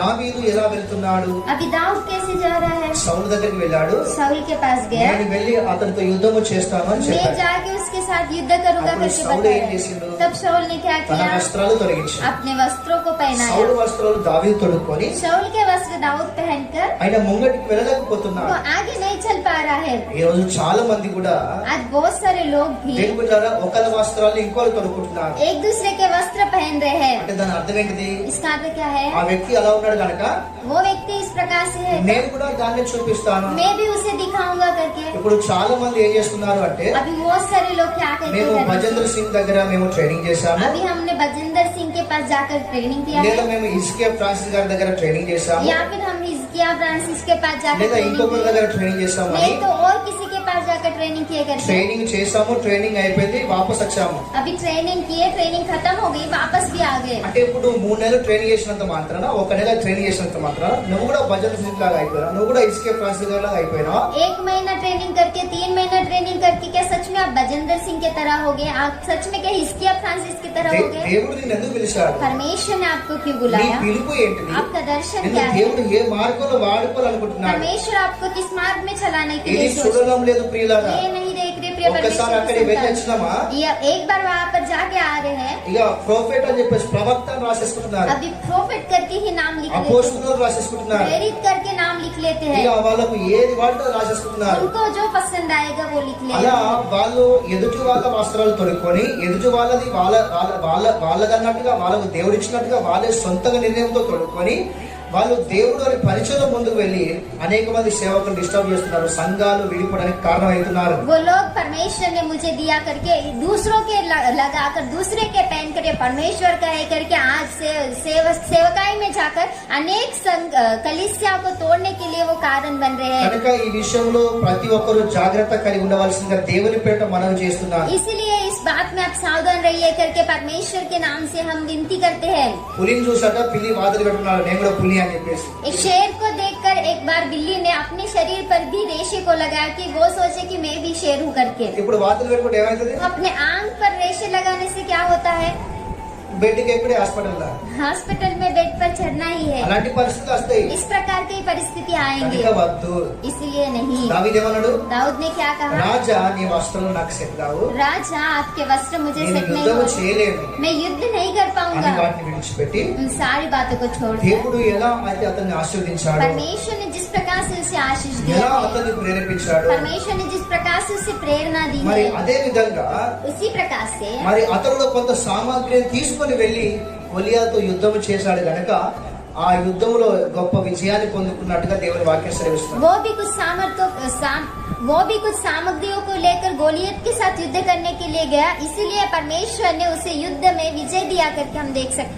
దావీదు ఎలా వెళ్తున్నాడు అవి దావూద్ కేసి जा रहा है సౌల్ దగ్గరికి వెళ్ళాడు సౌల్ కే పాస్ గయా నేను వెళ్ళి అతనితో యుద్ధం చేస్తాను అని చెప్పాడు నేను जाके उसके साथ युद्ध करूंगा करके సౌల్ ఏం చేసిండు तब సౌల్ నే క్యా కియా తన వస్త్రాలు తొలగించాడు అప్నే వస్త్రో కో पहनाया సౌల్ వస్త్రాలు దావీదు తొడుక్కొని సౌల్ కే వస్త్ర वस्त्र दाऊद కర్ ఆయన ముంగటికి వెళ్ళలేకపోతున్నాడు ఆగి ఆరే ఈ రోజు చాలా మంది కూడా అది బోత్ సరి లోగ్ వీరు కూడా ఒకల వస్త్రాలు ఇంకొల తొడుకుతున్నారు ఏ ఇదస్రే కే వస్త్ర పహన్ రహ హై కదన్ అర్థం رکھదే ఇస్ కా पे క్యా హై ఆ మెకి అలౌనడ గనక ఓ వ్యక్తి ఇస్ ప్రకాస్సిహ నేడు కూడా గార్మే చూపిస్తాను మేబీ ఉసే దికాహౌంగా కర్కే ఇప్పుడు చాలా మంది ఏం చేస్తునారు అంటే అది బోత్ సరి లో క్యా కైతే నేను బజందర్ సింగ్ దగ్గర నేను ట్రైనింగ్ చేశాను अभी हमने బజందర్ సింగ్ కే పాస్ జాకర్ ట్రైనింగ్ కీ లేలో నేను ఇస్కే ప్రాస్సిగర్ దగ్గర ట్రైనింగ్ చేశాను విద్యా फ्रांसिस के पास जाकर ट्रेनिंग तो ट्रेनिंग जैसा नहीं तो और जाके ट्रेनिंग किए करते ट्रेनिंग చేసామో ట్రైనింగ్ అయిపోయింది वापस అక్షాము అబి ట్రైనింగ్ కే ట్రైనింగ్ ఖతం ہوگئی वापस भी आ गए అటేపుడు మూ నెలలు ట్రైనింగ్ చేసినంత మాత్రాన ఒక నెల ట్రైనింగ్ చేసినంత మాత్రాన నువ్వు కూడా బజందర్ సింగ్ లాగా అవుతావా నువ్వు కూడా ఇస్కియా ఫ్రాన్సిస్ లాగా అయిపోరా 1 మెన ట్రైనింగ్ करके 3 మెన ట్రైనింగ్ करके क्या सच में आप बजंदर सिंह के तरह होगे आप सच में क्या इस्किया फ्रांसिस की तरह होगे एवूडి నెందు పిలిచారు పరమేశ్వర్ న ఆప్కో క్యూ బులాయా మీ పిలు పోయంటి ఆప్కా దర్శన్ దేవుడు ఏ మార్కుల్ వాడుపులు అనుకుంటున్నా పరమేశ్వర్ ఆప్కో किस마트మే చలానేకి లేదు వాళ్ళకు ఏది రాసేసుకుంటున్నారు వాళ్ళు ఎదుటి వాళ్ళ వస్త్రాలు తొడుక్కొని ఎదుటి వాళ్ళది వాళ్ళ వాళ్ళ వాళ్ళ వాళ్ళదన్నట్టుగా వాళ్ళకు దేవుడిచ్చినట్టుగా వాళ్ళే సొంతంగా నిర్ణయంతో తొడుక్కొని వాళ్ళు దేవుడు అని పరిచయం ముందుకు వెళ్ళి అనేక మంది సేవకులు డిస్టర్బ్ చేస్తున్నారు సంఘాలు విడిపోవడానికి కారణం అవుతున్నారు కనుక ఈ విషయంలో ప్రతి ఒక్కరు జాగ్రత్త కలిగి ఉండవలసిందిగా దేవుని పేట మనం చేస్తున్నాం इसलिए साथ में आप सावधान रहिए करके परमेश्वर के नाम से हम विनती करते हैं एक शेर को देखकर एक बार बिल्ली ने अपने शरीर पर भी रेशे को लगाया कि वो सोचे कि मैं भी शेर हूँ करके अपने आंग पर रेशे लगाने से क्या होता है बेड के कड़े हॉस्पिटल ला हॉस्पिटल में बेड पर चढ़ना ही है అలాంటి పరిస్థితి వస్తాయి इस प्रकार की परिस्थिति आएंगी కనుక వద్దు इसलिए नहीं దావీదు ఏమన్నాడు दाऊद ने क्या कहा రాజా నీ వస్త్రం నాకు సెట్లావు राजा आपके वस्त्र मुझे सेट नहीं యుద్ధము हो చేయలేను मैं युद्ध नहीं कर అని पाऊंगा వాటిని విడిచిపెట్టి उन सारी बातों को छोड़ दिया। దేవుడు ఎలా అయితే అతన్ని ఆశీర్వదించాడు परमेश्वर ने जिस प्रकार से उसे आशीष दिया है, అతన్ని परमेश्वर ने जिस प्रकार से उसे प्रेरणा दी మరి है అదే उसी प्रकार से మరి అతను కొంత సామాగ్రిని తీసుకొని వెళ్లి కొలియా తో యుద్ధం చేసాడు గనుక ఆ యుద్ధములో గొప్ప విజయని పొందుకున్నట్టుగా దేవుని వాక్య శ్రేయస్సుతో వోబి కు సామర్థో వోబి కు సామగ్రియో కో లేకర్ గోలియత్ కే సత్ యుద్ధ కర్నే కే liye గయా ఇసిలియే పరమేష్వర్ నే ఉసే యుద్ధ మే విజే దియా కర్కే హమ్ దేఖ సక్తే